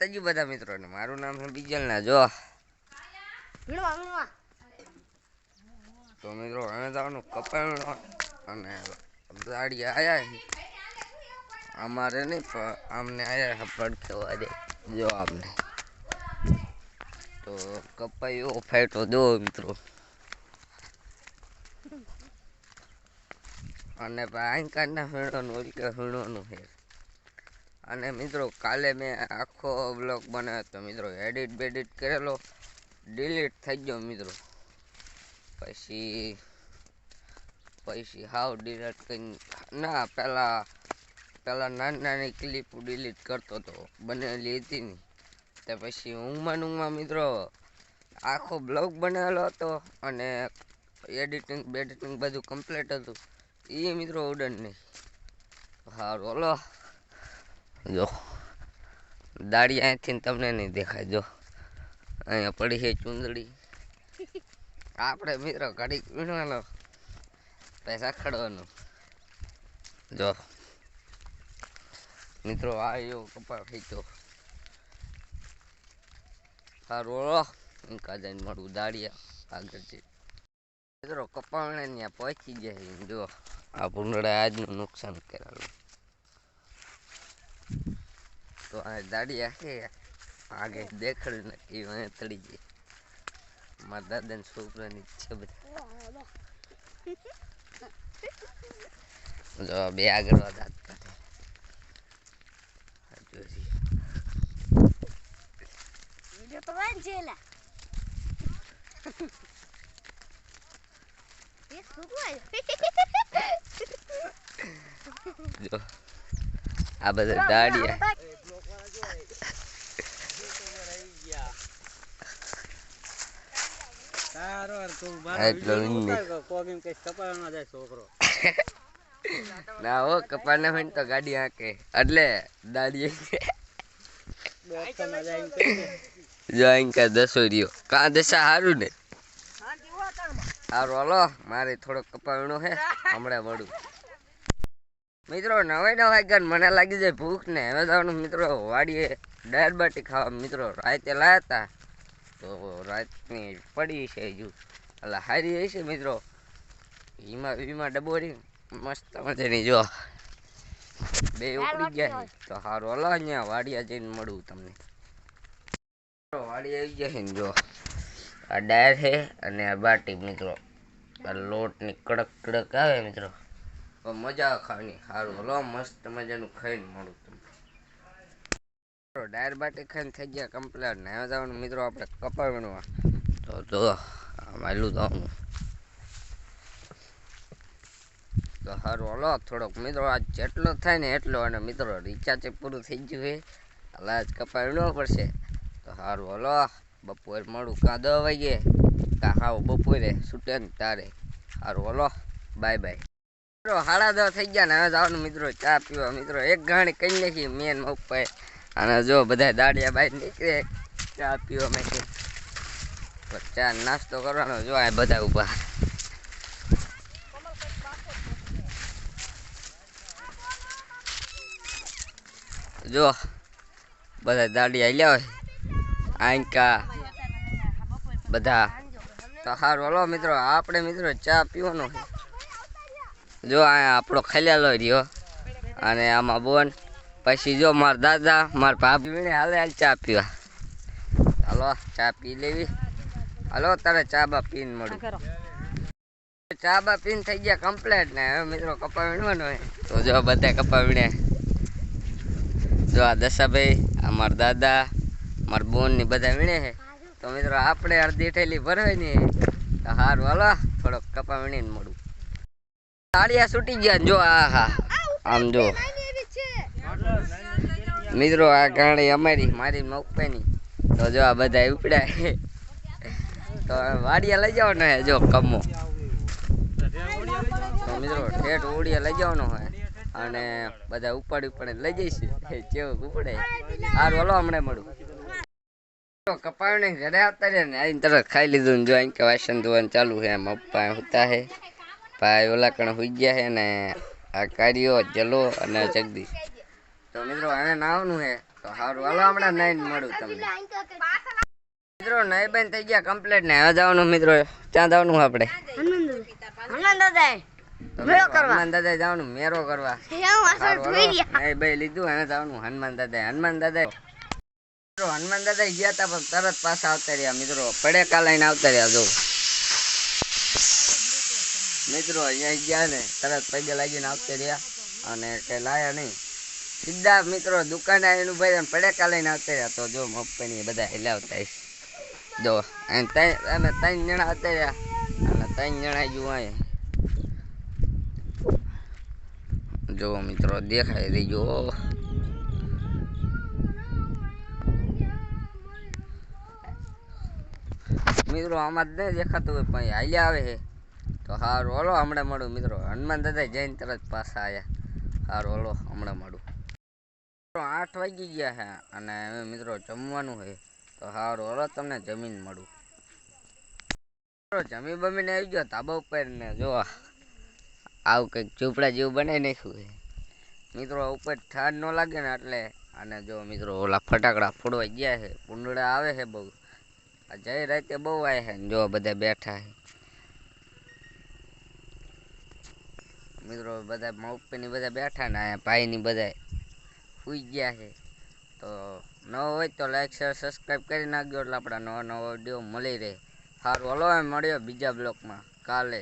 માતાજી બધા મિત્રોને. મારું નામ છે બીજલ ના જો તો મિત્રો હવે જવાનું કપાયણો અને ગાડી આયા અમારે નહીં પણ અમને આયા પડખેવા દે જો અમને તો કપાયો ફાઈટો દો મિત્રો. અને હીણોનું ઉલકે હીણોનું છે. અને મિત્રો, કાલે મેં આખો બ્લોગ બનાવ્યો હતો. મિત્રો એડિટ બેડિટ કરેલો. ડિલીટ થઈ ગયો મિત્રો. પછી પછી હાવ ડિલીટ કરી ના પહેલાં પહેલાં નાની નાની ક્લિપ ડિલીટ કરતો હતો. બનેલી હતી ને તે પછી ઊંઘમાં ઊંઘમાં મિત્રો, આખો બ્લોગ બનાવેલો હતો અને એડિટિંગ બેડિટિંગ બધું કમ્પ્લીટ હતું. એ મિત્રો ઉડન નહીં. સારું હલો. જો દાડી અહીંથી તમને નહીં દેખાય, જો. અહીંયા પડી છે ચૂંદડી. આપણે મિત્રો ઘડીક વીણવાનો, પૈસા ખડવાનો. જો. મિત્રો, આ એવો કપા ખેંચો સારું હલો ઇન્કા જઈને મળું દાડિયા આગળ મિત્રો કપાવણે ત્યાં પહોંચી જાય જો. આ ભૂંડળા આજનું નુકસાન કરેલું. તો આ દાડિયા આખે આગે દેખડ નક્કી વાય તળી ગઈ. મારા દાદાના છોકરાની છે બધા. જો બે આગળ દાંત કાઢે આ વિડિયો તો બધા દાડિયા. ના હો હોય ને ગાડી હાંકે. એટલે દાડી દસો રહ્યો. કા દશા સારું ને? સારું હલો. મારે થોડોક કપાવણો હે, હમણાં વળું. મિત્રો નવે નવ વાગ્યા મને લાગી જાય ભૂખ ને. હવે જવાનું મિત્રો વાડીએ દાળ બાટી ખાવા મિત્રો રાતે લાયા હતા તો રાતની પડી છે હજુ. એટલે હારી છે મિત્રો. વીમા વીમા ડબોરી. મસ્ત મજાની જો. બે ઉપડી ગયા તો સારું હલો અહીંયા વાડિયા જઈને મળું તમને. વાડી આવી ગયા છે ને જો. આ ડાયર છે અને આ બાટી મિત્રો. આ લોટની કડક કડક આવે મિત્રો. મજા ખાવાની, સારું. હલો, મસ્ત મજાનું ખાઈને મળું તમને. ડાયર બાટી ખાઈને થઈ ગયા કમ્પ્લેટ ને જવાનું મિત્રો આપણે કપાવવાનું તો જો માલું જવાનું તો સારું હલો, થોડોક મિત્રો, આજ જેટલો થાય ને એટલો, અને મિત્રો રિચાર્જ પૂરું થઈ ગયું છે. એટલે આજ કપાવવું પડશે. તો સારું હલો, બપોરે મળું. કાં દસ વાગે કાં હાવ બપોરે? છૂટે ને તારે. સારું હલો, બાય બાય. મિત્રો હાડા દવા થઈ ગયા ને હવે જવાનું મિત્રો, ચા પીવા. મિત્રો, એક ગાણી કઈ નાખી મેન ઉપર અને જો બધા દાડિયા બહાર નીકળે, ચા પીવા માટે. ચા નાસ્તો કરવાનો, જો આ બધા ઊભા જો, બધા દાડિયા લ્યા હોય. આંકા બધા. તો સારું હલો મિત્રો, આપણે મિત્રો ચા પીવાનો જો આ આપણો ખેલેલો રહ્યો. અને આમાં બોન પછી જો મારા દાદા મારા ભાભી હાલે હાલ ચા પીવા. હાલો ચા પી લેવી. હાલો તારે ચા બા પીને મળું. ચા બા પીને થઈ ગયા કમ્પ્લેટ ને. હવે મિત્રો કપા વીણવાનો હોય તો જો બધા કપા વીણે. જો આ દશાભાઈ આ મારા દાદા મારા બોન ને બધા વીણે છે. તો મિત્રો આપણે અડધી ઠેલી ભરવાની તો સારું હાલો થોડોક કપા વીણીને મળું. તાળિયા છૂટી ગયા જો, આ, હા. આમ જો. મિત્રો, આ ગાડી અમારી, મારી મગપેની તો જો આ બધા ઉપડ્યા. તો વાડિયા લઈ જવાનો હે, જો, કમો. તો મિત્રો, ઠેઠ ઓડિયા લઈ જવાનો હોય અને બધા ઉપાડી ઉપાડી લઈ જઈશું. કેવું ઉપડે. સારું હલો, હમણાં મળું. નહીં ઘરે આવતા રહ્યા ને આવીને તરત ખાઈ લીધું જો અહીં કે વાસણ ધોવાનું ચાલુ છે. એમ પપ્પા હોતા હે ભાઈ ઓલા કણ હોઈ ગયા છે ને આ કાર્યો જલો અને જગદીશ. તો મિત્રો હવે નાવનું છે. તો સારું હાલો હમણાં નાઈને મળું તમને. મિત્રો નહીં બેન થઈ ગયા કમ્પ્લીટ ને હવે જવાનું મિત્રો ત્યાં જવાનું આપણે. હનુમાન દાદા જવાનું મેરો કરવા. હું નહીં ભાઈ લીધું હવે જવાનું હનુમાન દાદા હનુમાન દાદા મિત્રો હનુમાન દાદા ગયા હતા પણ તરત પાછા આવતા રહ્યા મિત્રો. પડેકા લઈને આવતા રહ્યા જો. મિત્રો અહીંયા ગયા ને, તરત પગે લાગીને આવતા રહ્યા અને કઈ લાયા નહીં. સીધા મિત્રો દુકાને આવીને ભાઈ અને પડેકા લઈને આવતા રહ્યા. તો જો મપ્પની બધા હિલાવતા. જો અને ત્રણ, અમે ત્રણ જણા આવતા રહ્યા. અને ત્રણ જણા જો અહીંયા જો મિત્રો દેખાય રહી જો મિત્રો આમાં જ નહીં દેખાતું હોય, પણ હાલ્યા આવે છે. તો સારું ઓલો હમણાં મળું મિત્રો. હનુમાન દાદા જઈને તરત પાછા આવ્યા સારું ઓલો હમણાં મળું. મિત્રો, આઠ વાગી ગયા છે અને હવે મિત્રો જમવાનું છે તો સારું ઓલો તમને જમીન મળું. મિત્રો, જમી બમીને આવી ગયો ધાબા ઉપર ને જો, આવું કંઈક ઝૂંપડા જેવું બનાવી નાખ્યું છે મિત્રો, ઉપર ઠાર ન લાગે ને એટલે, અને જો મિત્રો, ઓલા ફટાકડા ફોડવા ગયા છે પૂંડળા આવે છે બહુ. આ જય રાતે બહુ આવે છે જો બધા બેઠા છે મિત્રો બધા મમ્મીની બધા બેઠા ને અહીંયા ભાઈની બધા સુઈ ગયા છે. તો નવો હોય તો લાઈક શેર સબસ્ક્રાઈબ કરી નાખજો એટલે આપણા નવા નવા વીડિયો મળી રહે. સારું હલો એમ મળ્યો બીજા બ્લોકમાં. કાલે.